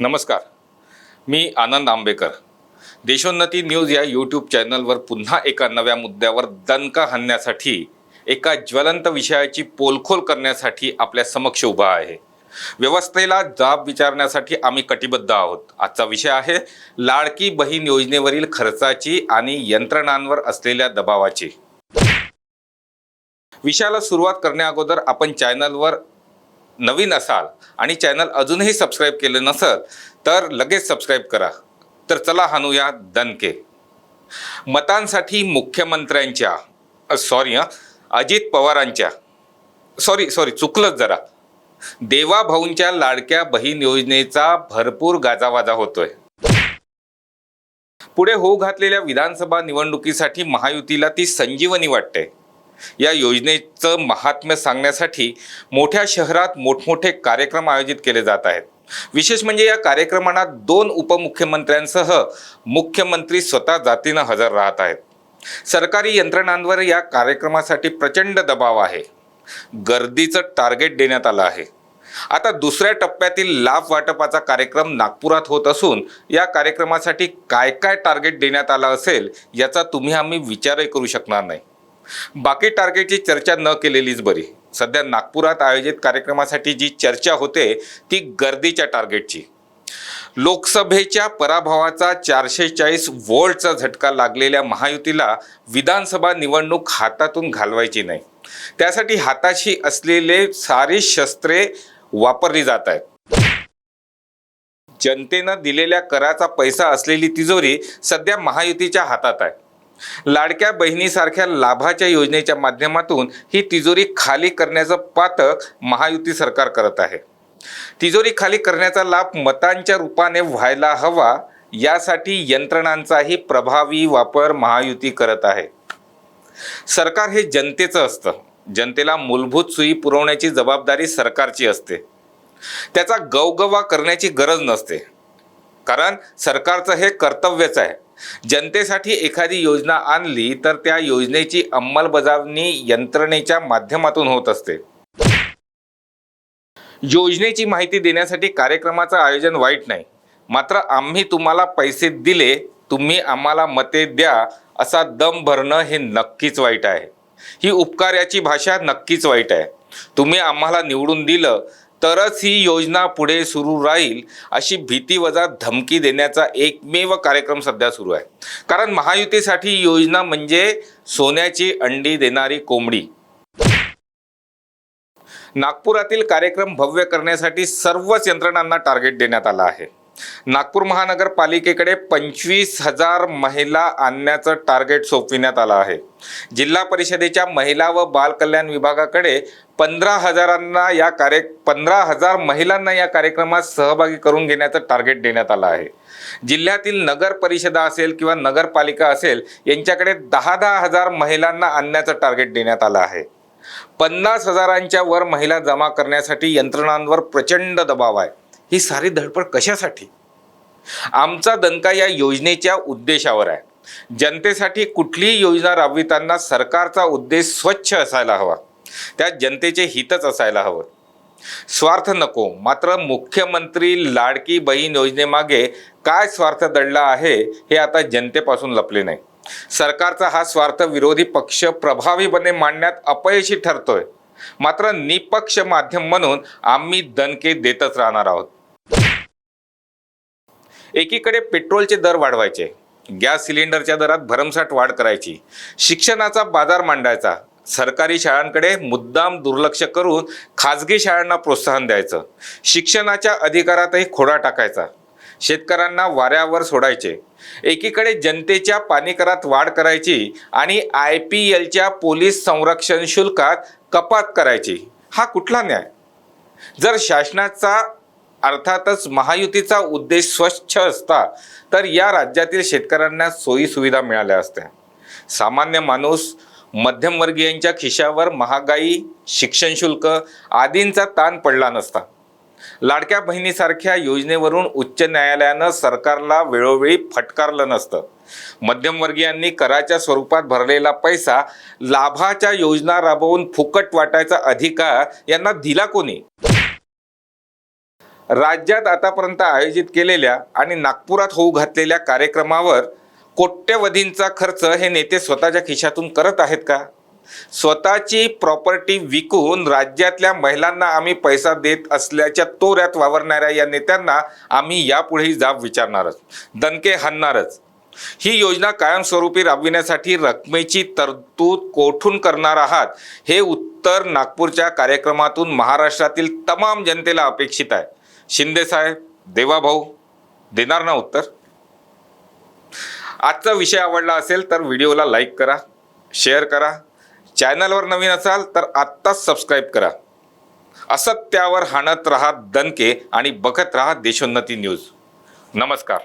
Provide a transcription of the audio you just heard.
नमस्कार. मी आनंद आंबेकर. देशोन्नती न्यूज या यूट्यूब चॅनलवर पुन्हा एका नव्या मुद्द्यावर दणका हाणण्यासाठी एका ज्वलंत विषयाची पोलखोल करण्यासाठी आपल्या समक्ष उभा आहे. व्यवस्थेला जाब विचारण्यासाठी आम्ही कटिबद्ध आहोत. आजचा विषय आहे लाडकी बहीण योजनेवरील खर्चाची आणि यंत्रणांवर असलेल्या दबावाची. विषयाला सुरुवात करण्याअगोदर आपण चॅनलवर नवीन असाल आणि चॅनल अजूनही सबस्क्राईब केलं नसेल तर लगेच सबस्क्राईब करा. तर चला हाणूया दणके. मतांसाठी मुख्यमंत्र्यांच्या सॉरी हां अजित पवारांच्या. सॉरी सॉरी चुकलंच जरा. देवाभाऊंच्या लाडक्या बहीण योजनेचा भरपूर गाजावाजा होतोय. पुढे होऊ घातलेल्या विधानसभा निवडणुकीसाठी महायुतीला ती संजीवनी वाटते. या योजनेचं महात्म्य सांगण्यासाठी मोठ्या शहरात मोठमोठे कार्यक्रम आयोजित केले जात आहेत. विशेष म्हणजे या कार्यक्रमांना दोन उपमुख्यमंत्र्यांसह मुख्यमंत्री स्वतः जातीनं हजर राहत आहेत. सरकारी यंत्रणांवर या कार्यक्रमासाठी प्रचंड दबाव आहे. गर्दीचं टार्गेट देण्यात आलं आहे. आता दुसऱ्या टप्प्यातील लाभ वाटपाचा कार्यक्रम नागपुरात होत असून या कार्यक्रमासाठी काय काय टार्गेट देण्यात आलं असेल याचा तुम्ही आम्ही विचारही करू शकणार नाही. बाकी टार्गेटची चर्चा न केलेलीच बरी. सध्या नागपुरात आयोजित कार्यक्रमासाठी जी चर्चा होते ती गर्दीच्या टार्गेटची. लोकसभेच्या पराभवाचा चारशे चाळीस वोल्टचा झटका लागलेल्या महायुतीला विधानसभा निवडणूक हातातून घालवायची नाही. त्यासाठी हाताशी असलेले सारी शस्त्रे वापरली जात आहेत. जनतेनं दिलेल्या कराचा पैसा असलेली तिजोरी सध्या महायुतीच्या हातात आहे. लाडक्या बहिणीसारख्या लाभाच्या योजनेच्या माध्यमातून ही तिजोरी खाली करण्याचं पातक महायुती सरकार करत आहे. तिजोरी खाली करण्याचा लाभ मतांच्या रूपाने व्हायला हवा यासाठी यंत्रणांचाही प्रभावी वापर महायुती करत आहे. सरकार हे जनतेचं असतं. जनतेला मूलभूत सुई पुरवण्याची जबाबदारी सरकारची असते. त्याचा गवगवा करण्याची गरज नसते. कारण सरकारचं हे कर्तव्यच आहे. जनतेसाठी एखादी योजना आणली तर त्या योजनेची अंमलबजावणी यंत्रणेच्या माध्यमातून होत असते. योजनेची माहिती देण्यासाठी कार्यक्रमाचं आयोजन वाईट नाही. मात्र आम्ही तुम्हाला पैसे दिले तुम्ही आम्हाला मते द्या असा दम भरणं हे नक्कीच वाईट आहे. ही उपकार्याची भाषा नक्कीच वाईट आहे. तुम्ही आम्हाला निवडून दिलं तरच ही योजना पुढे सुरू राहील अशी भीती वजा धमकी देण्याचा एकमेव कार्यक्रम सध्या सुरू आहे. कारण महायुतीसाठी योजना म्हणजे सोन्याची अंडी देणारी कोंबडी. नागपुरातील कार्यक्रम भव्य करण्यासाठी सर्वच यंत्रणांना टार्गेट देण्यात आलं आहे. नागपूर महानगरपालिकेकडे पंचवीस हजार महिला आणण्याचं टार्गेट सोपविण्यात आलं आहे. जिल्हा परिषदेच्या महिला व बाल कल्याण विभागाकडे पंधरा हजारांना या कार्य पंधरा हजार महिलांना या कार्यक्रमात सहभागी करून घेण्याचं टार्गेट देण्यात आलं आहे. जिल्ह्यातील नगर परिषदा असेल किंवा नगरपालिका असेल यांच्याकडे दहा दहा हजार महिलांना आणण्याचं टार्गेट देण्यात आलं आहे. पन्नास हजारांच्या वर महिला जमा करण्यासाठी यंत्रणांवर प्रचंड दबाव आहे. ही सारी धडपड कशासाठी? आमचा दणका या योजनेच्या उद्देशावर आहे. जनतेसाठी कुठलीही योजना राबविताना सरकारचा उद्देश स्वच्छ असायला हवा. त्या जनतेचे हितच असायला हवं. स्वार्थ नको मात्र मुख्यमंत्री लाडकी बहीण योजनेमागे काय स्वार्थ दडला आहे हे आता जनतेपासून लपले नाही. सरकारचा हा स्वार्थ विरोधी पक्ष प्रभावीपणे मांडण्यात अपयशी ठरतोय. मात्र निपक्ष माध्यम म्हणून आम्ही दणके देतच राहणार आहोत. एकीकडे पेट्रोलचे दर वाढवायचे गॅस सिलेंडरच्या दरात भरमसाठ वाढ करायची शिक्षणाचा बाजार मांडायचा सरकारी शाळांकडे मुद्दाम दुर्लक्ष करून खाजगी शाळांना प्रोत्साहन द्यायचं शिक्षणाच्या अधिकारातही खोडा टाकायचा शेतकऱ्यांना वाऱ्यावर सोडायचे एकीकडे जनतेच्या पाणीकरात वाढ करायची आणि आय पी एलच्या पोलीस संरक्षण शुल्कात कपात करायची हा कुठला न्याय? जर शासनाचा अर्थातच महायुतीचा उद्देश स्वच्छ असता तर या राज्यातील शेतकऱ्यांना सोयी सुविधा मिळाल्या असत्या. सामान्य माणूस मध्यमवर्गीयांच्या खिशावर महागाई शिक्षण शुल्क आदींचा ताण पडला नसता. लाडक्या बहिणीसारख्या योजनेवरून उच्च न्यायालयानं सरकारला वेळोवेळी फटकारलं नसतं. मध्यमवर्गीयांनी कराच्या स्वरूपात भरलेला पैसा लाभाच्या योजना राबवून फुकट वाटायचा अधिकार यांना दिला कोणी? राज्यात आतापर्यंत आयोजित केलेल्या आणि नागपुरात होऊ घातलेल्या कार्यक्रमावर कोट्यवधींचा खर्च हे नेते स्वतःच्या खिशातून करत आहेत का? स्वतःची प्रॉपर्टी विकून राज्यातल्या महिलांना आम्ही पैसा देत असल्याच्या तोऱ्यात वावरणाऱ्या या नेत्यांना आम्ही यापुढेही जाब विचारणारच दणके हाणणारच. ही योजना कायमस्वरूपी राबविण्यासाठी रकमेची तरतूद कोठून करणार आहात हे उत्तर नागपूरच्या कार्यक्रमातून महाराष्ट्रातील तमाम जनतेला अपेक्षित आहे. शिंदेसाहेब देवाभाऊ देणार ना उत्तर? आजचा विषय आवडला असेल तर व्हिडिओला लाईक करा शेअर करा. चॅनलवर नवीन असाल तर आत्ताच सबस्क्राईब करा. असत्यावर हाणत रहा दणके आणि बघत रहा देशोन्नती न्यूज नमस्कार.